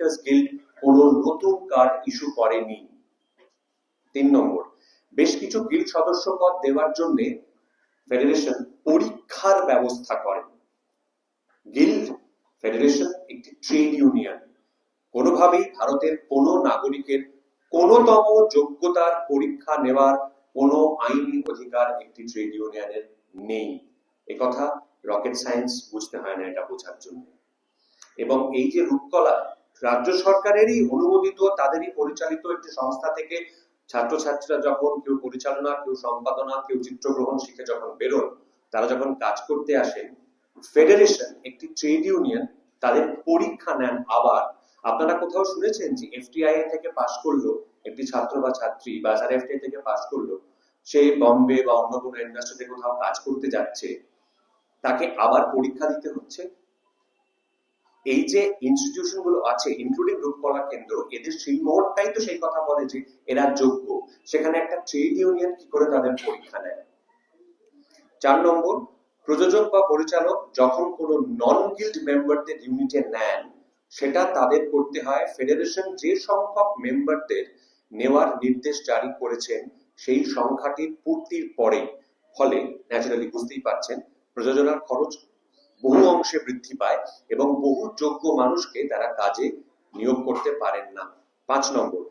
Directors guild কোনো নতুন card issue করেনি। তিন নম্বর, বেশ কিছু গিল্ড সদস্য পদ দেওয়ার জন্য ফেডারেশন পরীক্ষার ব্যবস্থা করে। গিল্ড ফেডারেশন একটি ট্রেড ইউনিয়ন কোনোভাবেই ভারতের কোনো নাগরিকের কোনতম যোগ্যতার পরীক্ষা নেওয়ার কোনো আইনি অধিকার একটি ট্রেড ইউনিয়নের নেই। একথা রকেট সায়েন্স বুঝতে হয় না এটা বোঝার জন্য। এবং এই যে রূপকলা রাজ্য সরকারেরই অনুমোদিত, তাদেরই পরিচালিত একটি সংস্থা থেকে ছাত্রছাত্রীরা যখন কেউ পরিচালনা, কেউ সম্পাদনা, কেউ চিত্রগ্রহণ শিখে যখন বেরোন, তারা যখন কাজ করতে আসেন ফেডারেশন, একটি ট্রেড ইউনিয়ন, তাদের পরীক্ষা নেন আবার। আপনারা কোথাও শুনেছেন যে এফটিআই থেকে পাশ করল, একটি ছাত্র বা ছাত্রী বা যারা এফটিআই থেকে পাশ করল, সে বম্বে বা অন্য কোনো ইন্ডাস্ট্রিতে কোথাও কাজ করতে যাচ্ছে, তাকে আবার পরীক্ষা দিতে হচ্ছে? এই যে ইনস্টিটিউশনগুলো আছে ইনক্লুডিং রূপকলা কেন্দ্র, এদের সেই মোড়টাই তো সেই কথা বলে যে এরা যোগ্য। সেখানে একটা ট্রেড ইউনিয়ন কি করে তাদের পরীক্ষা নেয়? চার নম্বর, প্রযোজক বা পরিচালক যখন কোনো নন গিল্ড মেম্বারদের ইউনিটে নেন, সেটা তাদের করতে হয়। ফেডারেশন যে সংখ্যক মেম্বারদের নেওয়ার নির্দেশ জারি করেছেন, সেই সংখ্যাটির পূর্তির পরে, ফলে ন্যাচারালি বুঝতেই পারছেন, প্রযোজনার খরচ বহু অংশে বৃদ্ধি পায় এবং বহু যোগ্য মানুষকে তারা কাজে নিয়োগ করতে পারেন না। পাঁচ নম্বর,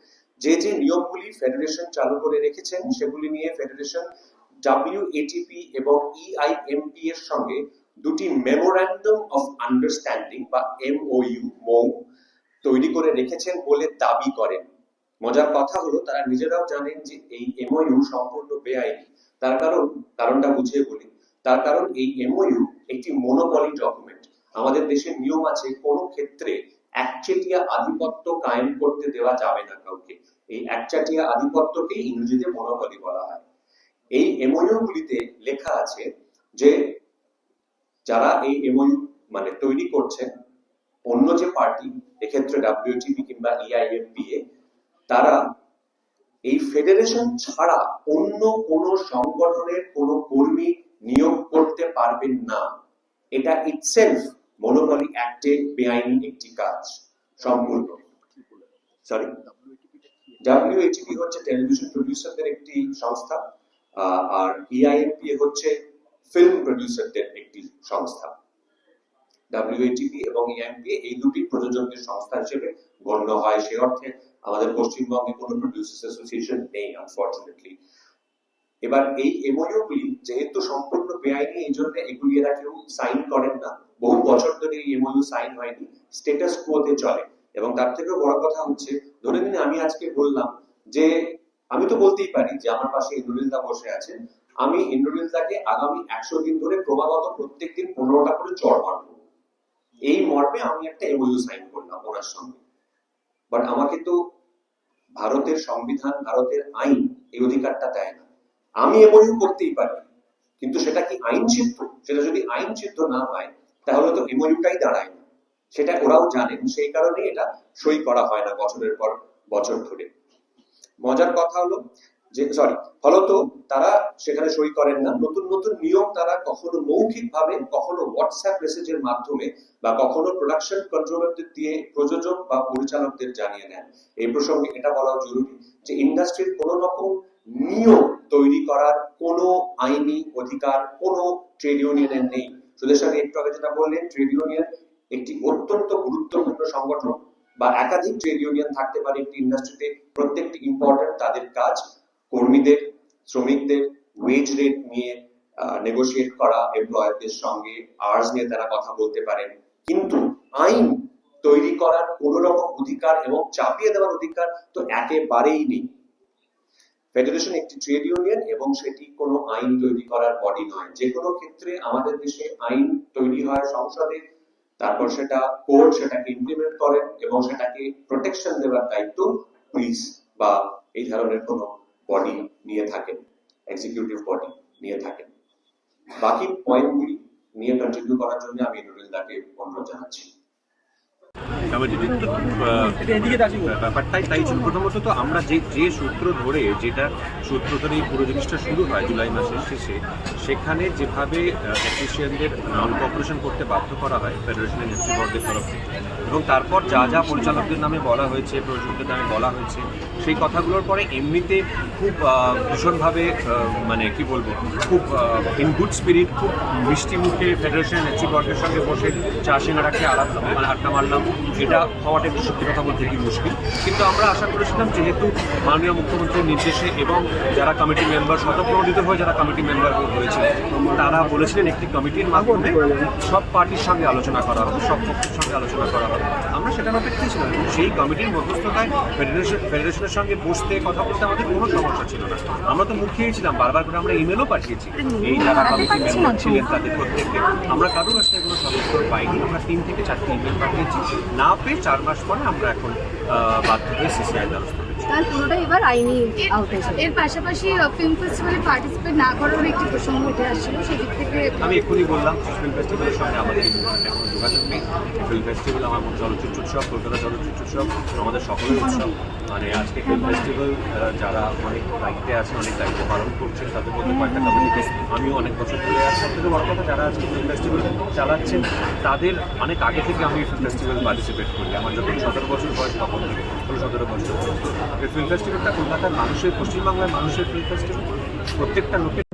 যে যে নিয়মগুলি ফেডারেশন চালু করে রেখেছেন, সেগুলি নিয়ে ফেডারেশন ডাব্লিউএটিপি এবং E ইআইএমপি এর সঙ্গে দুটি মেমোরান্ডাম অফ আন্ডারস্ট্যান্ডিং বা এমওইউ মৌ তৈরি করে রেখেছেন বলে দাবি করেন। মজার কথা হলো, তারা নিজেরাও জানেন যে এই এমওইউ সম্পূর্ণ বেআইনি। তার কারণ, কারণটা বুঝিয়ে বলি। তার কারণ এই এমওইউ একটি মনোপলি ডকুমেন্ট আমাদের দেশের নিয়ম আছে, কোন ক্ষেত্রে একচেটিয়া আধিপত্য কায়েম করতে দেওয়া যাবে না কাউকে। এই একচাটিয়া আধিপত্যকে ইংরেজিতে মনোপলি বলা হয়। এই এমওইউ গুলিতে লেখা আছে যে, যারা এই এমওইউ মানে তৈরি করছেন অন্য যে পার্টি, এক্ষেত্রে ডাব্লিউটিপি কিংবা E ইআইএমপিএ তারা এই ফেডারেশন ছাড়া অন্য কোন সংগঠনের কোন কর্মী নিয়োগ করতে পারবেন না। এটা ইটসেলফ মনোপলি অ্যাক্টে বেআইনি একটি কাজ সম্পূর্ণ। সরি ডাব্লিউএটিপি হচ্ছে টেলিভিশন প্রডিউসারদের একটি সংস্থা আর E ইআইএমপি হচ্ছে ফিল্ম প্রডিউসারদের একটি সংস্থা। ডাব্লিউএটিপি এবং E ইআইএমপি এই দুটি প্রযোজকদের সংস্থা হিসেবে গণ্য হয়। সে অর্থে আমাদের পশ্চিমবঙ্গে কোনো প্রডিউসার্স অ্যাসোসিয়েশন নেই আনফরচুনেটলি এবার এই এমওইউ গুলি যেহেতু সম্পূর্ণ বেআইনি, এই জন্য এগুলি এরা কেউ সাইন করেন না। বহু বছর ধরে এই এমওইউ সাইন হয়নি স্টেটাস কোতে চলে। এবং তার থেকেও বড় কথা হচ্ছে, ধরে নিন আমি আজকে বললাম যে, আমি তো বলতেই পারি যে আমার পাশে ইন্দ্রনীলদা বসে আছেন আমি ইন্দ্রনীলদাকে আগামী একশো দিন ধরে ক্রমাগত প্রত্যেকদিন পনেরোটা করে চড় মারবো। এই মর্মে আমি একটা এমওইউ সাইন করলাম ওনার সঙ্গে। বাট আমাকে তো ভারতের সংবিধান, ভারতের আইন এই অধিকারটা দেয় না। আমি এমওইউ করতেই পারি। কিন্তু সেটা কি আইন সিদ্ধ সেটা যদি আইন সিদ্ধ না হয়, তাহলে তো এমওইউটাই দাঁড়ায় না। সেটা ওরাও জানেন, সেই কারণে এটা সই করা হয় না বছরের পর বছর ধরে। মজার কথা হলো যে সরি ফলত তারা সেখানে সই করেন না। নতুন নতুন নিয়ম তারা কখনো মৌখিক ভাবে কখনো হোয়াটসঅ্যাপ মেসেজের মাধ্যমে বা কখনো প্রোডাকশন কন্ট্রোলারদের দিয়ে প্রযোজক বা পরিচালকদের জানিয়ে দেন। এই প্রসঙ্গে এটা বলাও জরুরি যে ইন্ডাস্ট্রির কোনো রকম নিয়ম তৈরি করার কোনো আইনি অধিকার, কোনো ট্রেড ইউনিয়নের নেই। সুদের সঙ্গে একটু আগে যেটা বললেন, ট্রেড ইউনিয়ন একটি অত্যন্ত গুরুত্বপূর্ণ সংগঠন বা একাধিক ট্রেড ইউনিয়ন থাকতে পারে একটি ইন্ডাস্ট্রিতে। প্রত্যেকটি ইম্পর্টেন্ট তাদের কাজ কর্মীদের, শ্রমিকদের ওয়েজ রেট নিয়ে নেগোশিয়েট করা এমপ্লয়ারদের সঙ্গে আর্স নিয়ে তারা কথা বলতে পারেন। কিন্তু আইন তৈরি করার কোন রকম অধিকার এবং চাপিয়ে দেওয়ার অধিকার তো একেবারেই নেই। ফেডারেশন একটি ট্রেড ইউনিয়ন এবং সেটি কোনো আইন তৈরি করার বডি নয়। যে কোনো ক্ষেত্রে আমাদের দেশে আইন তৈরি হয় সংসদে, তারপর সেটা কোর্ট সেটাকে ইমপ্লিমেন্ট করেন এবং সেটাকে প্রোটেকশন দেওয়ার দায়িত্ব পুলিশ বা এই ধরনের কোনো বডি নিয়ে থাকেন এক্সিকিউটিভ বডি নিয়ে থাকেন। বাকি পয়েন্টগুলি নিয়ে কন্টিনিউ করার জন্য আমি নুরুলদাকে অনুরোধ জানাচ্ছি কমিটির তো আহ, প্রথমত তো আমরা যে যে সূত্র ধরে, যেটা সূত্র ধরে এই পুরো জিনিসটা শুরু হয় জুলাই মাসের শেষে, সেখানে যেভাবে অ্যাসোসিয়েশনদের নন কপারেশন করতে বাধ্য করা হয় ফেডারেশনের নেতৃবর্গের এবং তারপর যা যা পরিচালকদের নামে বলা হয়েছে প্রযোজকদের নামে বলা হয়েছে, সেই কথাগুলোর পরে এমনিতে খুব ভীষণভাবে মানে কি বলব, খুব ইন গুড স্পিরিট খুব মিষ্টি মুখে ফেডারেশনের নেতৃবর্গের সঙ্গে বসে চা সিঙ্গারা আলাদা মানে আড্ডা মারলাম এটা হওয়াটা একটু সত্যি কথা বলতে কি মুশকিল। কিন্তু আমরা আশা করেছিলাম যেহেতু মাননীয় মুখ্যমন্ত্রীর নির্দেশে এবং যারা কমিটি মেম্বার স্বতঃপ্রণোদিত হয়ে যারা কমিটি মেম্বার হয়েছে তারা বলেছিলেন একটি কমিটির মাধ্যমে সব পার্টির সঙ্গে আলোচনা করা হবে সব পক্ষের সঙ্গে আলোচনা করা হবে। আমরা সেটার অপেক্ষায় ছিলাম। সেই কমিটির মধ্যস্থতায় ফেডারেশন ফেডারেশনের সঙ্গে বসতে কথা বলতে আমাদের কোনো সমস্যা ছিল না। আমরা তো মুখ খেয়েছিলাম বারবার করে আমরা ইমেলও পাঠিয়েছি। এই যারা কমিটি মেম্বার ছিলেন তাদের প্রত্যেককে। আমরা কারোর কাছ থেকে কোনো সদস্য পাইনি। আমরা তিন থেকে চারটি ইমেল পাঠিয়েছি। না পেয়ে চার মাস পরে আমরা এখন আহ, বাধ্য হয়ে সিসিআই দ্বারস্থ তার পুরোটাই এবার আইনি আওতায় এর পাশাপাশি ফিল্ম ফেস্টিভ্যালে পার্টিসিপেট না করার একটি প্রসঙ্গ উঠে আসছিল সেদিক থেকে আমি এক্ষুনি বললাম ফিল্ম ফেস্টিভ্যালের সঙ্গে আমাদের এই যোগাযোগ নেই। ফিল্ম ফেস্টিভ্যাল আমার চলচ্চিত্র উৎসব কলকাতা চলচ্চিত্র উৎসব আমাদের সকলের উৎসব। মানে আজকে ফিল্ম ফেস্টিভ্যাল যারা অনেক দায়িত্বে আছে অনেক দায়িত্ব পালন করছেন, তাদের মধ্যে কয়েকটা কমিটিতে আমিও অনেক বছর ধরে আছি। সব থেকে বড় কথা, যারা আজকে ফিল্ম ফেস্টিভ্যাল চালাচ্ছেন, তাদের অনেক আগে থেকে আমি ফিল্ম ফেস্টিভ্যাল পার্টিসিপেট করি। আমার যখন সতেরো বছর বয়স, তখন ষোলো, সতেরো বছর এই ফিল্ম ফেস্টিভ্যালটা কলকাতার মানুষের, পশ্চিমবাংলার মানুষের ফিল্ম ফেস্টিভ্যাল প্রত্যেকটা লোকের